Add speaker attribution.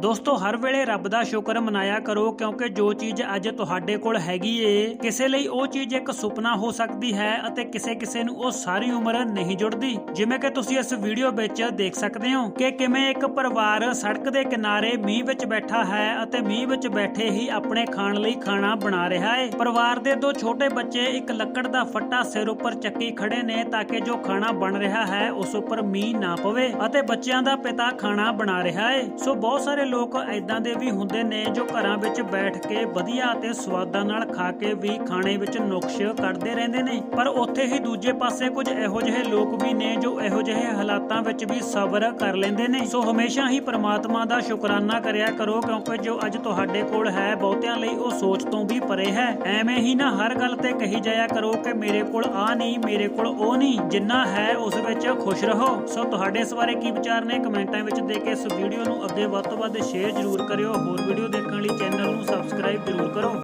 Speaker 1: ਦੋਸਤੋ, ਹਰ ਵੇਲੇ ਰੱਬ ਦਾ ਸ਼ੁਕਰ ਮਨਾਇਆ ਕਰੋ, ਕਿਉਂਕਿ ਜੋ ਚੀਜ਼ ਅੱਜ ਤੁਹਾਡੇ ਕੋਲ ਹੈਗੀ ਏ, ਕਿਸੇ ਲਈ ਉਹ ਚੀਜ਼ ਇੱਕ ਸੁਪਨਾ ਹੋ ਸਕਦੀ ਹੈ ਅਤੇ ਕਿਸੇ ਕਿਸੇ ਨੂੰ ਉਹ ਸਾਰੀ ਉਮਰ ਨਹੀਂ ਜੁੜਦੀ। ਜਿਵੇਂ ਕਿ ਤੁਸੀਂ ਇਸ ਵੀਡੀਓ ਵਿੱਚ ਦੇਖ ਸਕਦੇ ਹੋ ਕਿ ਕਿਵੇਂ ਇੱਕ ਪਰਿਵਾਰ ਸੜਕ ਦੇ ਕਿਨਾਰੇ ਮੀਂਹ ਵਿੱਚ ਬੈਠਾ ਹੈ ਅਤੇ ਮੀਂਹ ਵਿੱਚ ਬੈਠੇ ਹੀ ਆਪਣੇ ਖਾਣ ਲਈ ਖਾਣਾ ਬਣਾ ਰਿਹਾ ਹੈ ਪਰਿਵਾਰ ਦੇ ਦੋ ਛੋਟੇ ਬੱਚੇ ਇੱਕ ਲੱਕੜ ਦਾ ਫੱਟਾ ਸਿਰ ਉੱਪਰ ਚੱਕੀ ਖੜੇ ਨੇ ਤਾਂ ਕਿ ਜੋ ਖਾਣਾ ਬਣ ਰਿਹਾ ਹੈ, ਉਸ ਉੱਪਰ ਮੀਂਹ ਨਾ ਪਵੇ ਅਤੇ ਬੱਚਿਆਂ ਦਾ ਪਿਤਾ ਖਾਣਾ ਬਣਾ ਰਿਹਾ ਹੈ ਸੋ ਬਹੁਤ ਸਾਰੇ ਲੋਕ ਐਦਾਂ ਦੇ ਵੀ ਹੁੰਦੇ ਨੇ ਜੋ ਘਰਾਂ ਵਿੱਚ ਬੈਠ ਕੇ ਵਧੀਆ ਅਤੇ ਸਵਾਦਾਂ ਨਾਲ ਖਾ ਕੇ ਵੀ ਖਾਣੇ ਵਿੱਚ ਨੁਕਸ਼ ਕੱਢਦੇ ਰਹਿੰਦੇ ਨੇ। ਪਰ ਉੱਥੇ ਹੀ ਦੂਜੇ ਪਾਸੇ ਕੁਝ ਇਹੋ ਜਿਹੇ ਲੋਕ ਵੀ ਨੇ ਜੋ ਇਹੋ ਜਿਹੇ ਹਾਲਾਤਾਂ ਵਿੱਚ ਵੀ ਸਬਰ ਕਰ ਲੈਂਦੇ ਨੇ। ਸੋ ਹਮੇਸ਼ਾ ਹੀ ਪ੍ਰਮਾਤਮਾ ਦਾ ਸ਼ੁਕਰਾਨਾ ਕਰਿਆ ਕਰੋ ਕਿਉਂਕਿ ਜੋ ਅੱਜ ਤੁਹਾਡੇ ਕੋਲ ਹੈ ਬਹੁਤਿਆਂ ਲਈ ਉਹ ਸੋਚ ਤੋਂ ਵੀ ਪਰੇ ਹੈ। ਐਵੇਂ ਹੀ ਨਾ ਹਰ ਗੱਲ ਤੇ ਕਹੀ ਜਾਇਆ ਕਰੋ ਕਿ ਮੇਰੇ ਕੋਲ ਆ ਨਹੀਂ, ਮੇਰੇ ਕੋਲ ਉਹ ਨਹੀਂ। ਜਿੰਨਾ ਹੈ ਉਸ ਵਿੱਚ ਖੁਸ਼ ਰਹੋ। ਸੋ ਤੁਹਾਡੇ ਇਸ ਬਾਰੇ ਕੀ ਵਿਚਾਰ ਨੇ? ਕਮੈਂਟਾਂ ਵਿੱਚ ਦੇ ਕੇ ਇਸ ਵੀਡੀਓ ਨੂੰ ਅੱਗੇ ਵੱਧ ਤੋਂ ਵੱਧ ਸ਼ੇਅਰ ਜ਼ਰੂਰ ਕਰਿਓ। ਹੋਰ ਵੀਡੀਓ ਦੇਖਣ ਲਈ ਚੈਨਲ ਨੂੰ ਸਬਸਕ੍ਰਾਈਬ ਜ਼ਰੂਰ ਕਰੋ।